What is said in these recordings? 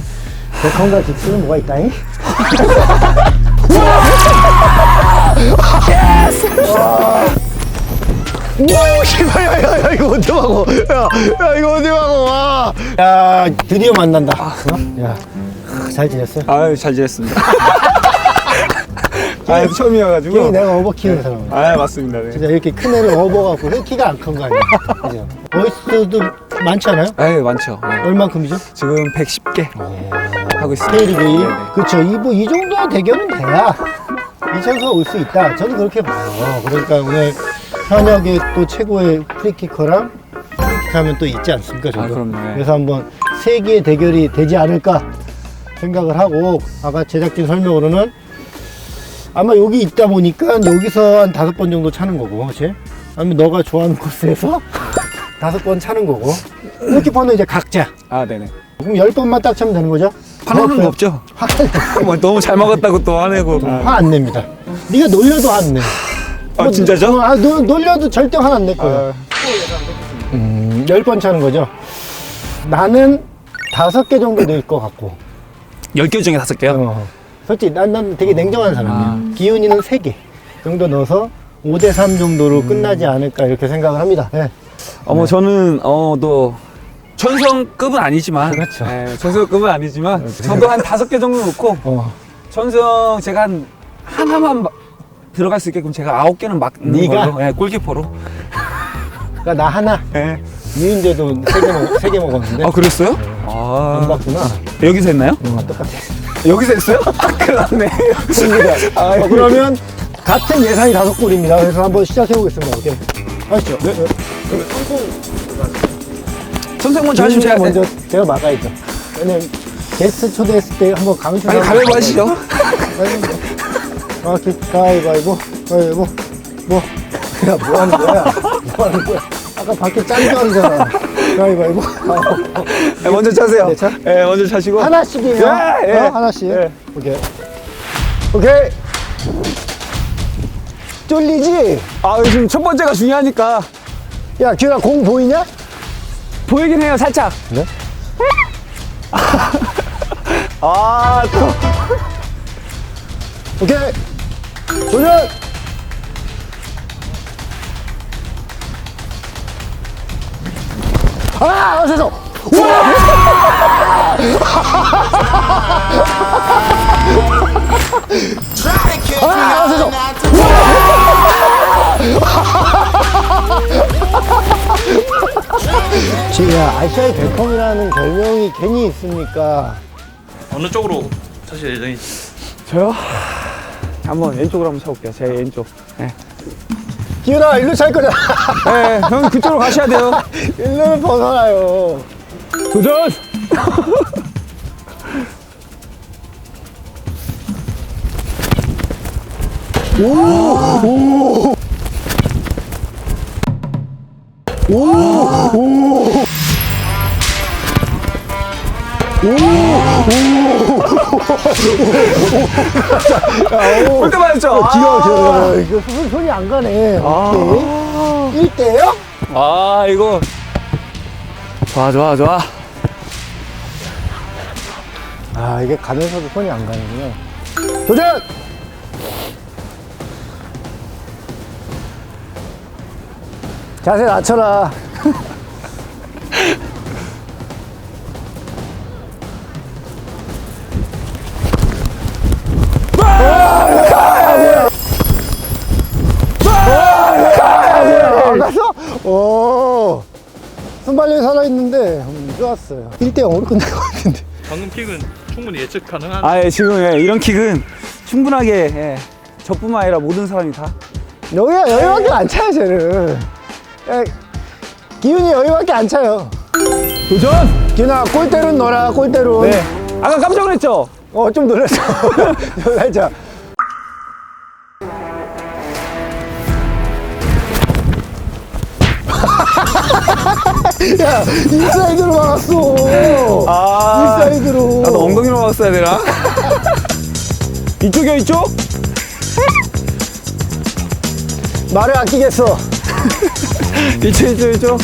씨. 백헌과 긱스는 뭐가 있다잉? 오, 씨발, 야, 야, 야, 이거 어디 하고, 야, 야, 이거 어디 하고, 와. 야, 드디어 만난다. 어? 야, 잘 지냈어요? 아유 잘 지냈습니다. 아 처음이어가지고. 괜히 내가 어버 키우는 사람. 아 맞습니다. 네. 진짜 이렇게 큰 애를 업어갖고 왜 키가 안 큰 거 아니야? 그죠? 보이스도 많지 않아요? 아유 많죠. 네. 얼만큼이죠? 지금 110개 하고 있습니다. K리그 1? 그쵸. 이, 뭐, 이 정도 대결은 돼야 이천수가 올 수 있다. 저는 그렇게 봐요. 그러니까 오늘 현역의 또 최고의 프리키커랑 프리킥 하면 또 있지 않습니까? 저도. 아, 그럼요. 네. 그래서 한번 세기의 대결이 되지 않을까 생각을 하고 아까 제작진 설명으로는 아마 여기 있다 보니까 여기서 한 다섯 번 정도 차는 거고, 그치? 아니면 너가 좋아하는 코스에서 다섯 번 차는 거고. 골키퍼는 이제 각자. 아 네네. 그럼 열 번만 딱 차면 되는 거죠? 화내는 거 없죠? 뭐 너무 잘 먹었다고 또 화내고. 화 안 냅니다. 네가 놀려도 화 안 내. 아 진짜죠? 어, 아, 노, 놀려도 절대 화 안 낼 거야. 음, 열 번 차는 거죠. 나는 다섯 개 정도 낼 것 같고. 10개 중에 5개요? 어. 솔직히 난, 난 되게 냉정한 사람이야. 기훈이는 세 개 정도 넣어서 5대 3 정도로 끝나지 않을까 이렇게 생각을 합니다. 네. 어머 저는 어또 천성급은 아니지만 그렇죠. 네, 천성급은 아니지만 저도 한 다섯 개 정도 놓고 어. 천성 제가 한 하나만 막 들어갈 수 있게끔 제가 아홉 개는 막는 네가? 걸로 네, 골키퍼로 그러니까 나 하나. 네. 세개 먹, 세개 먹었는데. 아 그랬어요? 안 아 봤구나. 여기서 했나요? 어, 똑같아. 여기서 했어요? 큰일 났네 아, 어, 그러면 같은 예상이 다섯 골입니다. 그래서 한번 시작해 보겠습니다. 오케이. 하시죠. 네. 먼저 하시면 제가 먼저 제가 막아야죠. 왜냐면 게스트 초대했을 때 한번 강추. 아니 가위바위보 하시죠 아, 가위바위보, 가위바위보, 뭐, 야, 뭐 하는 거야? 뭐 하는 거야? 아까 밖에 짱짱이잖아. 가위바위보. 네, 먼저 차세요 네, 차? 네, 먼저 차시고 하나씩이에요. 예, 예. 어? 하나씩. 예. 오케이. 오케이. 쫄리지? 아 요즘 첫 번째가 중요하니까 야, 기훈아, 공 보이냐? 보이긴 해요 살짝 네? 아또 오케이. 도전! 아, 아, 세상! 아, 제가 아시아의 백컴이라는 별명이 괜히 있습니까? 어느 쪽으로 사실 예정이 저요? 한번 왼쪽으로 한번 차볼게요 제 왼쪽 네. 기훈아, 일로 찰 거잖아. 네, 형 그쪽으로 가셔야 돼요 일로는 벗어나요. 도전! 볼때 맞았죠? 귀여워, 귀여워. 이거 손, 손이 안 가네. 오케이. 1대요? 아 이거 좋아 좋아 좋아 아, 이게 가면서도 손이 안 가는구나. 도전! 자세 낮춰라. 오. 순발력이 살아있는데, 음, 좋았어요. 1대 0으로 끝날 것 같은데. 방금 픽은 충분히 예측 가능한 아 예, 지금 예, 이런 킥은 충분하게 예, 저뿐만 아니라 모든 사람이 다 여기가 여기밖에 안 차요, 쟤는. 야, 기훈이 여기밖에 안 차요. 도전! 기훈아, 골대로는 넣어라, 골대로. 네 아까 깜짝 놀랐죠? 어, 좀 놀랐어. 살짝. 야, 인사이드로 막았어. 아 인사이드로. 나도 엉덩이로 막았어야 되나? 이쪽이요 이쪽? 말을 아끼겠어. 이쪽 이쪽 이쪽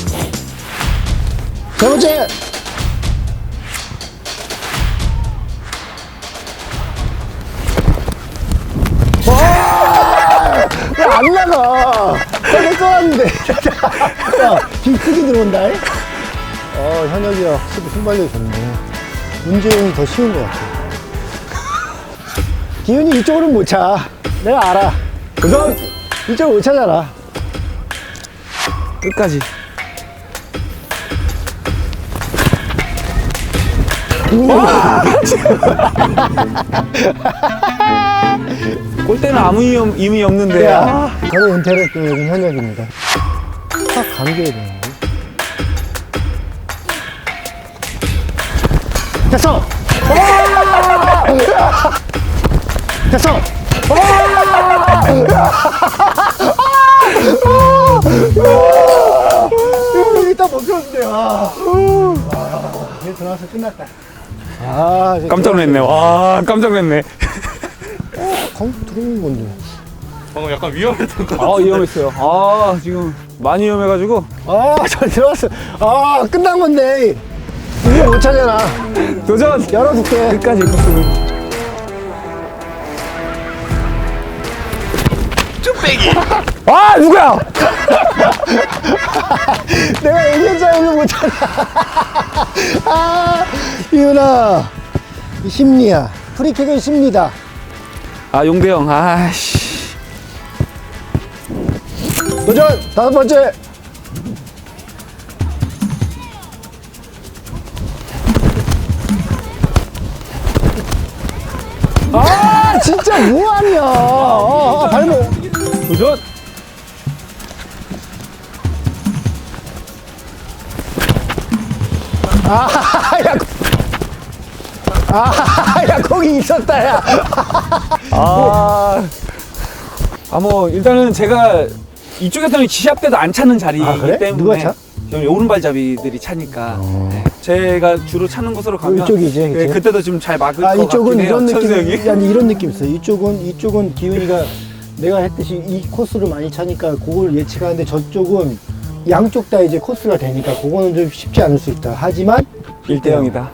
세 번째. 안 나가. 빨리 써놨는데. 빅크게 들어온다. 어 현역이야. 순발력이 좋네. 문재인이 더 쉬운 것 같아. 기훈이 이쪽으로는 못차. 내가 알아. 그건 이쪽으로 못 차잖아. 끝까지. 골대는 아무 의미, 없- 의미 없는데. 야, 아. 저는 은퇴를 했고 여긴 현역입니다. 딱 감겨야 되는데. 됐어! 됐어! 먹혔는데, 와. 이제 들어와서 끝났다. 아, 이제 깜짝 놀랐네. 와, 깜짝 놀랐네. 컴 들어온 건데. 방금 약간 위험했던 것 아, 위험했어요. 아, 지금 많이 위험해가지고. 아, 잘 들어왔어. 아, 끝난 건데. 이게 못 차잖아. 도전! 열어줄게. 끝까지. 끝까지. 쭈빼기 아, 누구야? 내가 얘기했잖아, 이거 못 차잖아. 아, 이윤아. 이 심리야. 프리킥은 심리다. 아, 용대형. 아씨. 도전! 다섯 번째. 아, 진짜 뭐하냐. 아, 아, 발목. 도전! 아, 야. 아, 야, 거기 있었다, 야. 아. 아, 뭐, 일단은 제가 이쪽에서는 지샵 때도 안 차는 자리이기 아, 그래? 때문에. 누가 차? 저는 오른발잡이들이 차니까. 네. 제가 주로 차는 곳으로 가면. 이쪽이지, 네, 그치? 그때도 좀 잘 막을 아, 것 이쪽은 같긴 해요. 이런 천수 느낌, 형이. 아니, 이런 느낌 있어요. 이쪽은, 이쪽은 기훈이가 내가 했듯이 이 코스를 많이 차니까 그걸 예측하는데 저쪽은 양쪽 다 이제 코스가 되니까 그거는 좀 쉽지 않을 수 있다. 하지만 1대 0이다.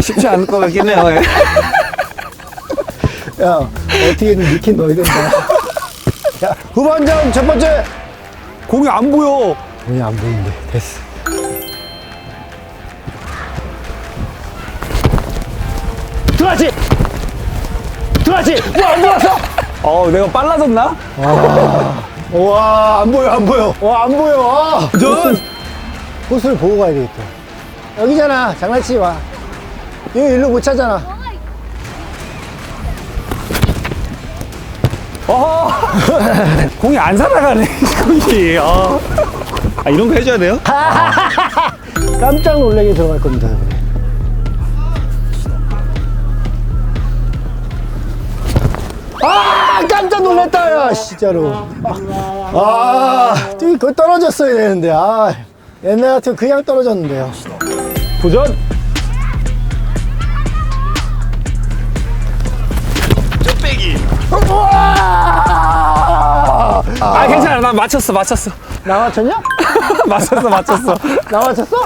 쉽지 않을 것 같긴 해요. 예. 야, 어떻게든 니킨 넣어야 된다. 야, 후반전 첫 번째. 공이 안 보여. 공이 안 보이는데, 됐어. 들어왔지! 들어왔지! 와, 안 들어왔어! 어, 내가 빨라졌나? 와, 안 보여, 안 보여. 와, 안 보여. 아, 전! 코스를 보고 가야 되겠다. 여기잖아. 장난치지 마. 여기 일로 못 차잖아. 어. 공이 안 살아가네, 공이. 아. 아, 이런 거 해줘야 돼요? 깜짝 놀라게 들어갈 겁니다. 아, 깜짝 놀랐다, 야, 진짜로. 아, 아, 저기 그 떨어졌어야 되는데, 아, 옛날 같으면 그냥 떨어졌는데요. 도전! 쭈빼기 우와! 아, 괜찮아. 나 맞췄어, 맞췄어. 나 맞췄냐? 맞췄어, 맞췄어. 나 맞췄어?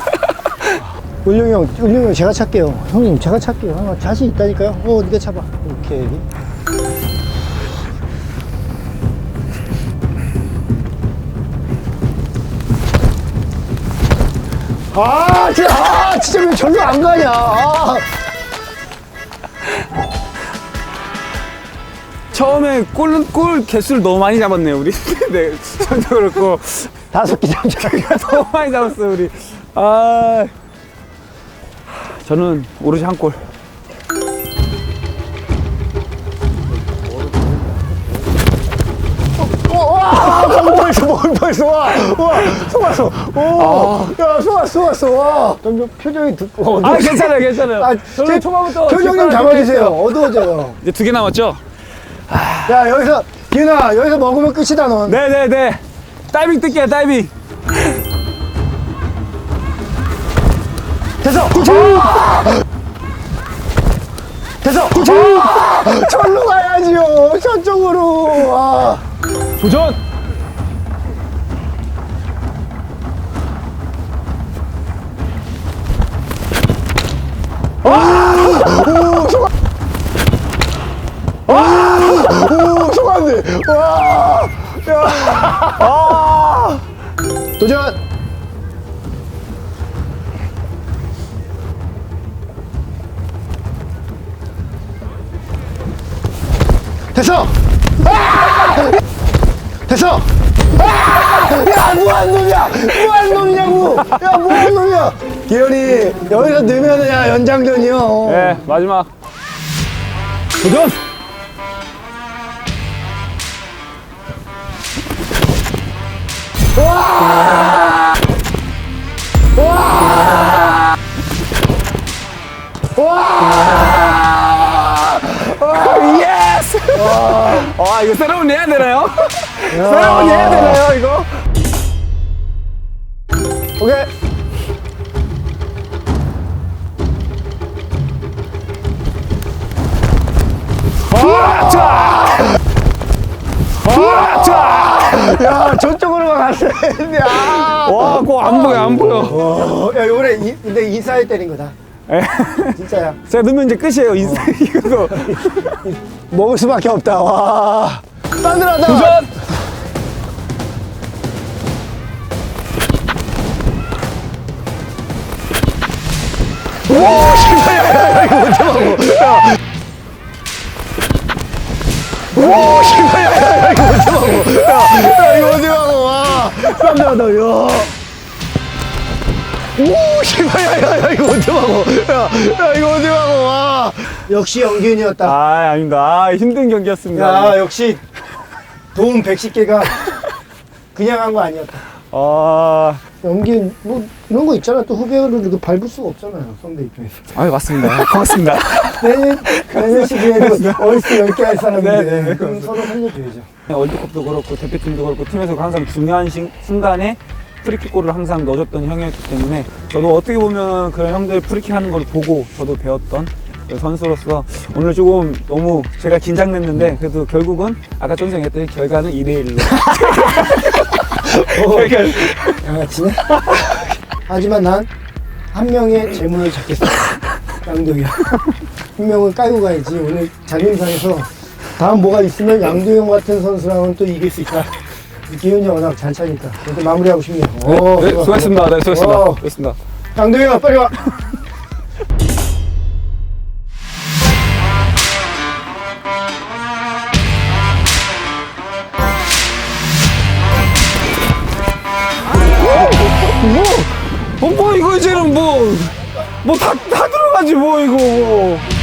울룡이 형, 울룡이 형 제가 찰게요. 형님, 제가 찰게요. 형, 자신 있다니까요. 어, 네가 차봐. 오케이. 아, 진짜, 아, 진짜 왜 절로 안 가냐. 아. 처음에 골, 골 개수를 너무 많이 잡았네요, 우리. 네, 저도 그렇고. 다섯 개 잠자. 너무 많이 잡았어, 우리. 아. 저는 오로지 한 골. 벌써, 와, 와, 속았어. 오, 야, 속았어, 속았어, 와. 점점 표정이 듣고. 아, 괜찮아요, 괜찮아요. 아, 저는 제 초반부터 표정 좀 뒷바람이 잡아주세요. 뺐어요. 어두워져요. 이제 두 개 남았죠? 야, 여기서, 기훈아, 여기서 먹으면 끝이다, 넌. 네네네. 다이빙 뜰게요, 다이빙. 됐어! 됐어! 절로 가야지요, 저쪽으로. 아. 도전! 와, 아! 도전! 됐어! 아! 됐어! 아! 야, 뭐하는 놈이야! 뭐하는 놈이냐고! 야, 뭐하는 놈이야! 기현이, 여기서 넣으면 야, 연장전이요. 네, 마지막. 도전! 예스! 아, 이거 새로운 해야 되나요? 새로운 해야 되나요, 이거? 오케이. 야, 저쪽으로만 갔어야 했는데, 아. 와, 그거 안 보여, 안 보여. 어, 야, 요번에 이, 근데 인사에 때린 거다. 에. 진짜야. 제가 넣으면 이제 끝이에요, 인생. 이거. 먹을 수밖에 없다, 와. 싸늘하다. 도전! 야, 와. 싸늘하다, 야. 오, 씨발, 야, 야, 야, 이거 어디 가고. 야, 야, 이거 어디 가고, 와. 역시 영균이었다. 아, 아닙니다. 아, 힘든 경기였습니다. 야, 역시 도움 110개가 그냥 한 거 아니었다. 아, 연기 뭐 이런 거 있잖아. 또 후배를 이렇게 밟을 수가 없잖아요. 선배 입장에서. 아, 맞습니다. 고맙습니다. 내년 내년 시기에도 얼스 10개 할 네, 사람인데 네, 그럼 서로 살려줘야죠. 월드컵도 그렇고 대표팀도 그렇고 팀에서 항상 중요한 신- 순간에 프리킥골을 항상 넣어줬던 형이었기 때문에 저도 어떻게 보면 그런 형들 프리킥 하는 걸 보고 저도 배웠던 그 선수로서 오늘 조금 너무 제가 긴장됐는데 그래도 결국은 아까 쫀생 했더니 결과는 2대1로 양아치네. 하지만 난 한 명의 재물을 잡겠어. 양도형. 한 명을 깔고 가야지. 오늘 자존심상에서 다음 뭐가 있으면 양도형 같은 선수랑은 또 이길 수 있다. 기훈이 워낙 잘 차니까. 그래도 마무리하고 싶네요. 오, 네, 좋아. 수고하셨습니다. 네, 수고하셨습니다. 오, 수고하셨습니다. 양도형 빨리 와. 뭐 다, 다 들어가지 뭐 이거 뭐.